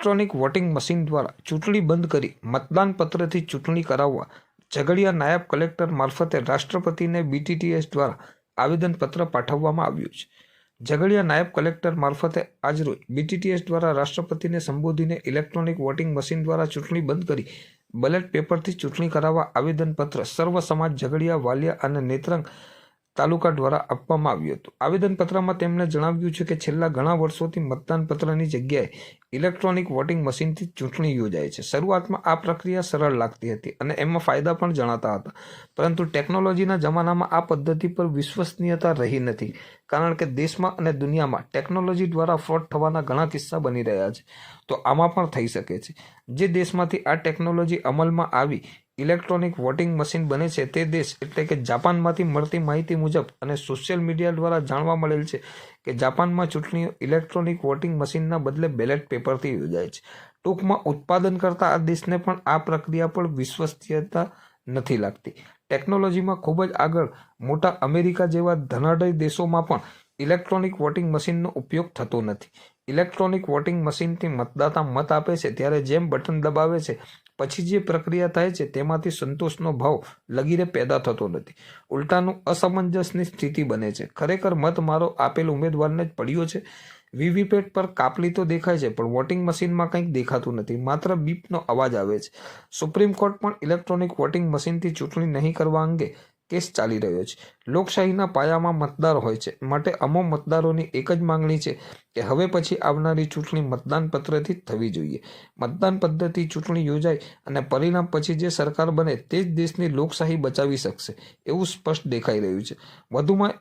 Electronic voting machine દ્વારા ચૂંટણી બંધ કરી મતદાન પત્રથી ચૂંટણી કરાવવા ઝઘડિયા નાયબ કલેક્ટર મારફતે રાષ્ટ્રપતિને બીટીટીએસ દ્વારા આવેદનપત્ર પાઠવવામાં આવ્યું છે. ઝઘડિયા નાયબ કલેક્ટર મારફતે આજરોજ બીટીટીએસ દ્વારા રાષ્ટ્રપતિને સંબોધીને ઇલેક્ટ્રોનિક વોટિંગ મશીન દ્વારા ચૂંટણી બંધ કરી બેલેટ પેપરથી ચૂંટણી કરાવવા આવેદનપત્ર સર્વ સમાજ ઝઘડિયા, વાલિયા અને નેત્રંગ તાલુકા દ્વારા આપવામાં આવ્યું હતું. આવેદનપત્રમાં તેમણે જણાવ્યું છે કે છેલ્લા ઘણા વર્ષોથી મતદાન પત્રની જગ્યાએ ઇલેક્ટ્રોનિક વોટિંગ મશીનથી ચૂંટણી યોજાય છે. શરૂઆતમાં આ પ્રક્રિયા સરળ લાગતી હતી અને એમાં ફાયદા પણ જણાતા હતા. પરંતુ ટેકનોલોજીના જમાનામાં આ પદ્ધતિ પર વિશ્વસનીયતા રહી નથી, કારણ કે દેશમાં અને દુનિયામાં ટેકનોલોજી દ્વારા ફ્રોડ થવાના ઘણા કિસ્સા બની રહ્યા છે. તો આમાં પણ થઈ શકે છે. જે દેશમાંથી આ ટેકનોલોજી અમલમાં આવી ઇલેક્ટ્રોનિક વોટિંગ મશીન બને છે તે દેશ એટલે કે જાપાનમાંથી મળતી માહિતી મુજબ અને સોશિયલ મીડિયા દ્વારા જાણવા મળેલ છે કે જાપાનમાં ચૂંટણીઓ ઇલેક્ટ્રોનિક વોટિંગ મશીનના બદલે બેલેટ પેપરથી યોજાય છે. ટૂંકમાં ઉત્પાદન કરતા આ દેશને પણ આ પ્રક્રિયા પર વિશ્વસનીયતા નથી લાગતી. ટેકનોલોજીમાં ખૂબ જ આગળ મોટા અમેરિકા જેવા ધનાઢય દેશોમાં પણ ઇલેક્ટ્રોનિક વોટિંગ મશીનનો ઉપયોગ થતો નથી. ઇલેક્ટ્રોનિક વોટિંગ મશીનથી મતદાતા મત આપે છે ત્યારે જેમ બટન દબાવે છે પછી જે પ્રક્રિયા થાય છે, તેમાંથી સંતોષનો ભાવ લગીરે પેદા થતો નથી. ઉલટાનું અસમંજસની સ્થિતિ બને છે. ખરેખર મત મારો આપેલ ઉમેદવારને જ પડ્યો છે. વીવીપેટ પર કાપલી તો દેખાય છે, પણ વોટિંગ મશીનમાં કંઈક દેખાતું નથી. માત્ર બીપનો અવાજ આવે છે. સુપ્રીમ કોર્ટ પણ ઇલેક્ટ્રોનિક વોટિંગ મશીનથી ચૂંટણી નહીં કરવા અંગે કેસ ચાલી રહ્યો છે. લોકશાહીના પાયામાં મતદાર હોય છે. માટે અમો મતદારોની એક જ માંગણી છે કે હવે પછી આવનારી ચૂંટણી મતદાન પત્રથી જ થવી જોઈએ. મતદાન પદ્ધતિ ચૂંટણી યોજાય અને પરિણામ પછી જે સરકાર બને તે જ દેશની લોકશાહી બચાવી શકશે એવું સ્પષ્ટ દેખાઈ રહ્યું છે. વધુમાં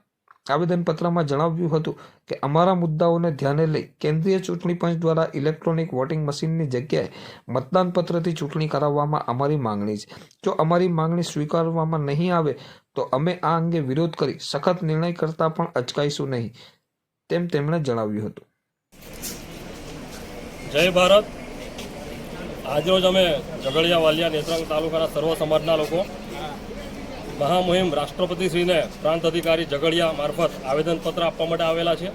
આવેદનપત્રમાં જણાવ્યું હતું કે, અમારા મુદ્દાઓને ધ્યાને લઈ કેન્દ્રીય ચૂંટણી પંચ દ્વારા ઇલેક્ટ્રોનિક વોટિંગ મશીનની જગ્યાએ મતદાન પત્રથી ચૂંટણી કરાવવામાં અમારી માંગણી છે. જો અમારી માંગણી સ્વીકારવામાં નહીં આવે, તો અમે આ અંગે વિરોધ કરી સખત નિર્ણય કરતા પણ અચકાઈશું નહીં. તેમ તેમણે જણાવ્યું હતું. જય ભારત. આજરોજ અમે ઝઘડિયા વાલિયા નેત્રંગ તાલુકાના સર્વ સમાજના લોકો મહામુહિમ રાષ્ટ્રપતિશ્રીને પ્રાંત અધિકારી ઝઘડિયા મારફત આવેદનપત્ર આપવા માટે આવેલા છે.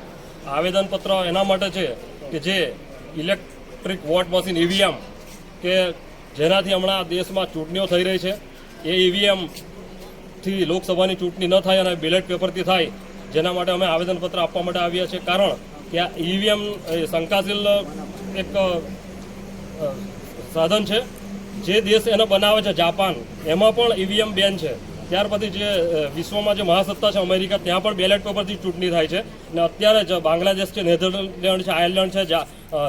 આવેદનપત્ર એના માટે છે કે જે ઇલેક્ટ્રિક વોટ મશીન ઈવીએમ કે જેનાથી હમણાં દેશમાં ચૂંટણીઓ થઈ રહી છે. એ ઈવીએમથી લોકસભાની ચૂંટણી ન થાય અને બેલેટ પેપરથી થાય જેના માટે અમે આવેદનપત્ર આપવા માટે આવ્યા છીએ. કારણ કે આ ઈવીએમ શંકાશીલ એક સાધન છે. જે દેશ એને બનાવે છે, જાપાન. એમાં પણ ઈવીએમ બેન છે. ત્યાર પછી જે વિશ્વમાં જે મહાસત્તા છે અમેરિકા, ત્યાં પણ બેલેટ પેપરથી ચૂંટણી થાય છે. અને અત્યારે જ બાંગ્લાદેશ છે, નેધરલેન્ડ છે, આયર્લેન્ડ છે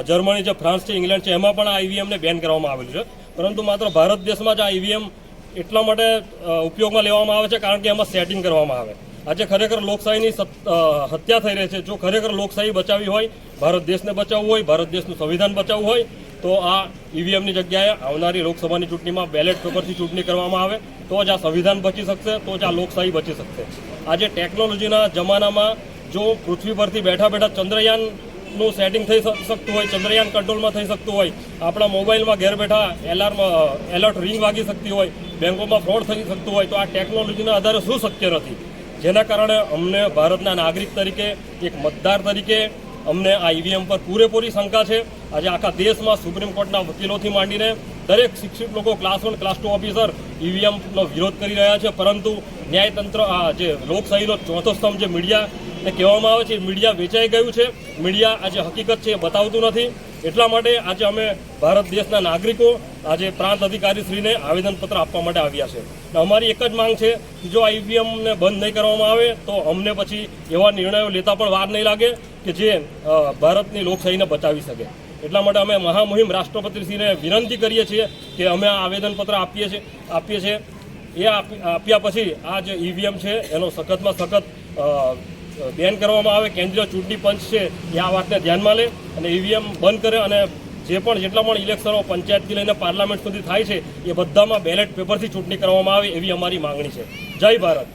જર્મની છે, ફ્રાન્સ છે, ઇંગ્લેન્ડ છે, એમાં પણ આ ઈવીએમને બેન કરવામાં આવેલું છે. પરંતુ માત્ર ભારત દેશમાં જ આ ઈવીએમ એટલા માટે ઉપયોગમાં લેવામાં આવે છે કારણ કે એમાં સેટિંગ કરવામાં આવે. આજે ખરેખર લોકશાહીની હત્યા થઈ રહી છે. જો ખરેખર લોકશાહી બચાવી હોય, ભારત દેશને બચાવવું હોય, ભારત દેશનું સંવિધાન બચાવવું હોય, તો આ ઈવીએમની જગ્યાએ આવનારી લોકસભાની ચૂંટણીમાં બેલેટ પેપરથી ચૂંટણી કરવામાં આવે, તો જ આ સંવિધાન બચી શકશે, તો જ આ લોકશાહી બચી શકશે. આજે ટેકનોલોજીના જમાનામાં જો પૃથ્વી પરથી બેઠા બેઠા ચંદ્રયાનનું સેટિંગ થઈ શક- શકતું હોય, ચંદ્રયાન કંટ્રોલમાં થઈ શકતું હોય, આપણા મોબાઈલમાં ઘેર બેઠા એલાર્મ એલર્ટ રિંગ વાગી શકતી હોય, બેંકોમાં ફ્રોડ થઈ શકતું હોય, તો આ ટેકનોલોજીના આધારે શું શક્ય નથી? જેના કારણે અમને ભારતના નાગરિક તરીકે, એક મતદાર તરીકે અમને આ ઈવીએમ પર પૂરેપૂરી શંકા છે. આજે આખા દેશમાં સુપ્રીમ કોર્ટના વકીલોથી માંડીને દરેક શિક્ષિત લોકો, class one, class two officer ઈવીએમનો વિરોધ કરી રહ્યા છે. પરંતુ ન્યાયતંત્ર, આ જે લોકશાહીનો ચોથો સ્તંભ જે મીડિયાને કહેવામાં આવે છે મીડિયા વેચાઈ ગયું છે. મીડિયા આજે હકીકત છે એ બતાવતું નથી. એટલા માટે આજે અમે ભારત દેશના નાગરિકો, આજે પ્રાંત અધિકારીશ્રીને આવેદનપત્ર આપવા માટે આવ્યા છે. અમારી એક જ માંગ છે કે જો આ ઈવીએમને બંધ નહીં કરવામાં આવે, તો અમને પછી એવા નિર્ણયો લેતા પણ વાર નહીં લાગે કે જે ભારતની લોકશાહીને બચાવી શકે. એટલા માટે અમે મહામુહિમ રાષ્ટ્રપતિશ્રીને વિનંતી કરીએ છીએ કે અમે આ આવેદનપત્ર આપીએ છીએ આપીએ છીએ. એ આપી- આપ્યા પછી આ જે ઈવીએમ છે, એનો સખતમાં સખત બેન કરવામાં આવે, કેન્દ્રીય ચૂંટણી પંચ છે, એ આ વાતને ધ્યાનમાં લે અને ઈવીએમ બંધ કરે અને જે પણ જેટલા પણ ઇલેક્શનો પંચાયતથી લઈને પાર્લામેન્ટ સુધી થાય છે, એ બધામાં બેલેટ પેપરથી ચૂંટણી કરવામાં આવે એવી અમારી માંગણી છે. જય ભારત.